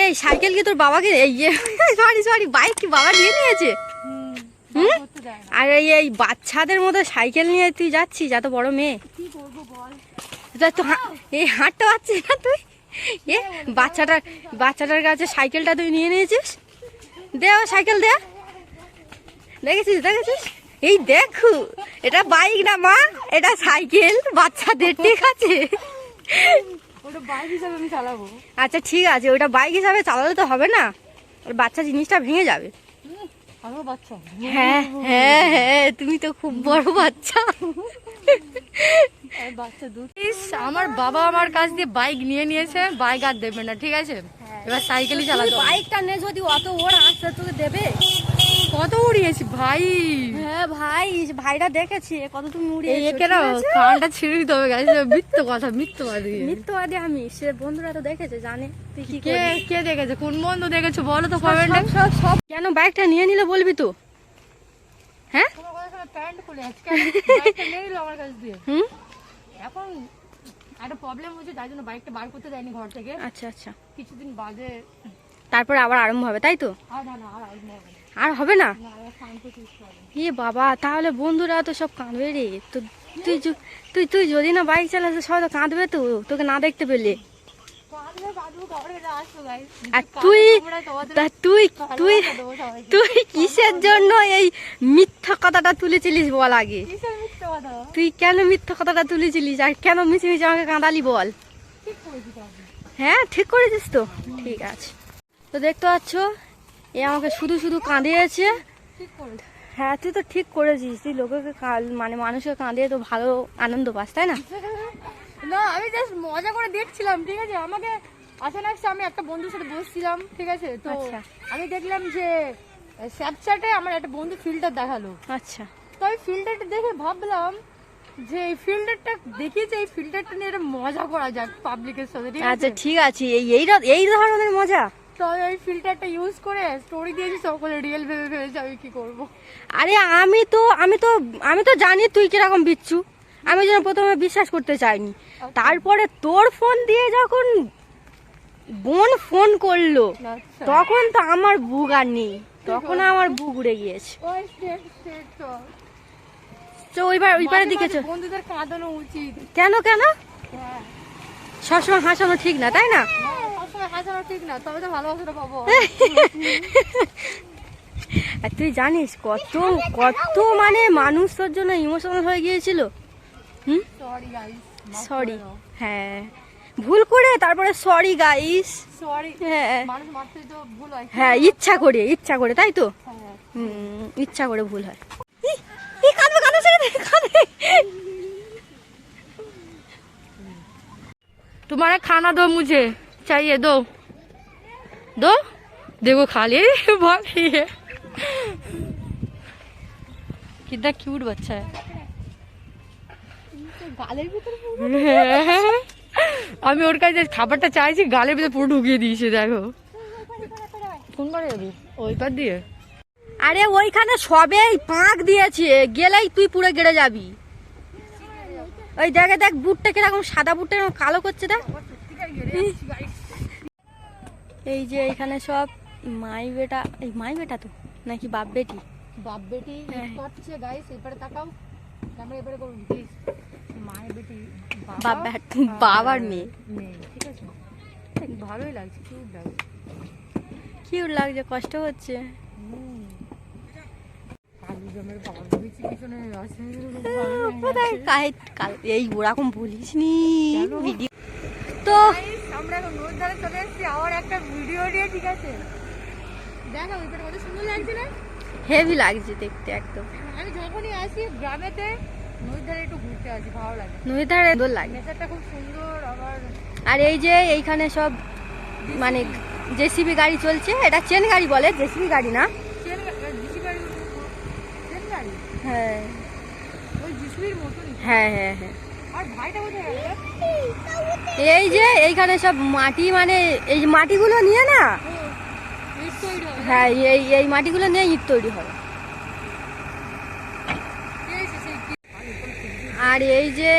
এই সাইকেল কি তোর বাবাকে এই সরি সরি বাইক কি বাবা নিয়ে নিয়েছে? হুম? আর এই এই বাচ্চাদের মতো সাইকেল নিয়ে তুই যাচ্ছিস এত বড় মেয়ে। তা এই হাঁটতে পারছিস না তুই? এ বাচ্চাটার বাচ্চাটার কাছে সাইকেলটা তুই নিয়ে নিয়েছিস? দে সাইকেল দে। দেখেছিস দেখেছিস? এই দেখু এটা বাইক না মা এটা সাইকেল বাচ্চাদের ঠিক আছে? ওটা বাইক হিসাবে আমি চালাবো। আচ্ছা ঠিক আছে ওটা বাইক হিসাবে চালালে তো হবে না। ওর বাচ্চা জিনিসটা ভেঙে যাবে। বাচ্চা হ্যাঁ হ্যাঁ হ্যাঁ তুমি তো খুব বড় বাচ্চা। বাচ্চা দুধ আমার বাবা আমার কাছ দিয়ে বাইক নিয়ে নিয়েছে বাইক আর দেবে না ঠিক আছে? এবার সাইকেলই চালাতে বাইকটা নে যদি অত ওর আসতে তোকে দেবে। কত উড়িয়েছি ভাই? হ্যাঁ ভাই ভাইরা দেখেছি কত তুমি একে না কানটা ছিঁড়ে দিতে হবে মিথ্য কথা মিথ্য মিথ্যবাদী আমি সে বন্ধুরা তো দেখেছে জানে তুই কি কে কে দেখেছে কোন বন্ধু দেখেছ বলো তো কমেন্টে সব কেন বাইকটা নিয়ে নিলে বলবি তো? হ্যাঁ? তোমার কথা শুনে প্যান্ট খুলে আজকে বাইকটা নিয়ে নিলো আমার কাছ দিয়ে। হুম? এখন একটা প্রবলেম হচ্ছে তাই জন্য বাইকটা বার করতে দেয়নি ঘর থেকে। আচ্ছা আচ্ছা। কিছুদিন বাদে তারপরে আবার আরম্ভ হবে তাই তো? আর না না আর আসব না। আর হবে না? এ বাবা তাহলে বন্ধুরা তো সব কাঁদবে রে। তো তুই তুই তুই যদি না বাইক চালাস সবাই তো কাঁদবে তো তোকে না দেখতে পেলে। আর তুই তা তুই তুই তুই কিসের জন্য এই মিথ্যা কথাটা তুলেছিলিস বল আগে? তুই কেন মিথ্যা কথাটা তুলেছিলিস? আর কেন আমাকে কাঁদালি বল। হ্যাঁ ঠিক করেছিস তো। ঠিক আছে। তো দেখতে পাচ্ছ এ আমাকে শুধু শুধু কাঁদিয়েছে। হ্যাঁ তুই তো ঠিক করেছিস। তুই কাল- মানে মানুষকে কাঁদিয়ে তো ভালো আনন্দ পাস তাই না? না আমি জাস্ট মজা করে দেখছিলাম ঠিক আছে? আমাকে আসলে আমি একটা বন্ধুর সাথে বসছিলাম ঠিক আছে? তো আচ্ছা। আমি দেখলাম যে স্ন্যাপচ্যাটে আমার একটা বন্ধু ফিল্টার দেখাল। আচ্ছা। তো আমি ফিল্টারটা দেখে ভাবলাম যে এই ফিল্টারটা দেখিয়েছে এই ফিল্টারটা নিয়ে মজা করা যাক পাবলিকের সাথে আচ্ছা ঠিক আছে। এই এই ধরনের মজা? তো আমি এই ফিল্টারটা ইউজ করে স্টোরি দিয়েছি সকলে রিয়েল ভেবে ভেবেছে আমি কি করব। আরে আমি তো আমি তো আমি তো জানি তুই কীরকম বিচ্ছু। আমি যেন প্রথমে বিশ্বাস করতে চাইনি। তারপরে তোর ফোন দিয়ে যখন বোন ফোন করল আচ্ছা। তখন তো আমার বুক আর নেই। তখন আমার বুক উড়ে গিয়েছে। ওই তো। ওইবার মাঝে দিকে বন্ধুদের কাঁদানো উচিত। কেন কেন? হ্যাঁ। সবসময় হাসানো ঠিক না তাই না? হ্যাঁ, সবসময় হাসানো ঠিক না তবে তো ভালোবাসাটা পাবো আর তুই জানিস কত কত মানে মানুষ তোর জন্য ইমোশনাল হয়ে গিয়েছিল হুম সরি গাইস সরি হ্যাঁ ভুল করে তারপরে সরি গাইস সরি হ্যাঁ মানুষ মারতে তো ভুল হয় হ্যাঁ ইচ্ছা করে ইচ্ছা করে তাই তো হ্যাঁ হুম ইচ্ছা করে ভুল হয় ই, ই, কাঁদবে, কাঁদবে, ছেড়ে দে, কাঁদবে। तुम्हारा खाना दो मुझे चाहिए दो दो देखो खा ले भाग रही है कितना क्यूट बच्चा है আমি ওর কাছে খাবারটা চাইছি গালের ভিতরে পুরো ঢুকিয়ে দিয়েছে দেখো কোন করে যাবি ওই পার দিয়ে আরে ওইখানে সবেই পাঁক দিয়েছে গেলেই তুই পুরো গেড়ে যাবি ওই দেখে দেখ বুটটা কিরকম সাদা বুটটা এরকম কালো করছে দেখ এই যে এখানে সব মাই বেটা এই মাই বেটা তো? নাকি বাপ বেটি? বাপ বেটি। করছে গাইস এবারে তাকাও। ক্যামেরা এবারে করুন প্লিজ মায়ের বেটি বাপ বেট- বাবার মেয়ে। ঠিক আছে? ভালোই লাগছে কিউট লাগছে। কিউট লাগছে কষ্ট হচ্ছে। কোথায়? কাল- এই ওরকম বলিস নি। ভিডিও তো। আমরা এখন নদীর ধারে চলে এসেছি। আবার একটা ভিডিও নিয়ে ঠিক আছে? দেখো ওইটা কত সুন্দর লাগছে না? হেভি লাগছে দেখতে একদম। আমি যখনই আসি গ্রামেতে নদীর ধারে একটু ঘুরতে আসি ভালো লাগে। নদীর ধারে সুন্দর লাগে। নেচারটা খুব সুন্দর আবার আর এই যে এইখানে সব মানে জেসিবি গাড়ি চলছে এটা চেন গাড়ি বলে জেসিবি গাড়ি না? ট্রেন গাড়ি ট্রেন গাড়ি? হ্যাঁ। ওই জিসিবির মতনই। হ্যাঁ হ্যাঁ হ্যাঁ। আর ভাইটা কোথায়? এই যে এইখানে সব মাটি মানে এই মাটিগুলো নিয়ে না? হ্যাঁ এই এই মাটিগুলো নিয়ে ইট তৈরি হবে আর এই যে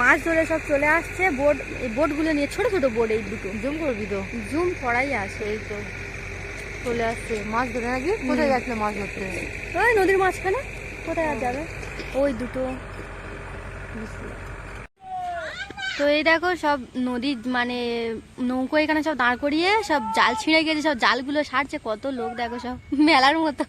মাছ ধরে সব চলে আসছে বোট এই বোটগুলো নিয়ে ছোট ছোট বোট এই দুটো। জুম করবি তো? জুম করাই আসে এই তো। চলে আসছে। মাছ ধরে নাকি? কোথায় গেছিল মাছ ধরতে? ওই নদীর মাঝখানে। কোথায় আর যাবে? ওই দুটো। তো এই দেখো সব নদীর মানে নৌকো এখানে সব দাঁড় করিয়ে সব জাল ছিঁড়ে গেছে, সব জালগুলো সারছে, কত লোক দেখো সব, মেলার মতো।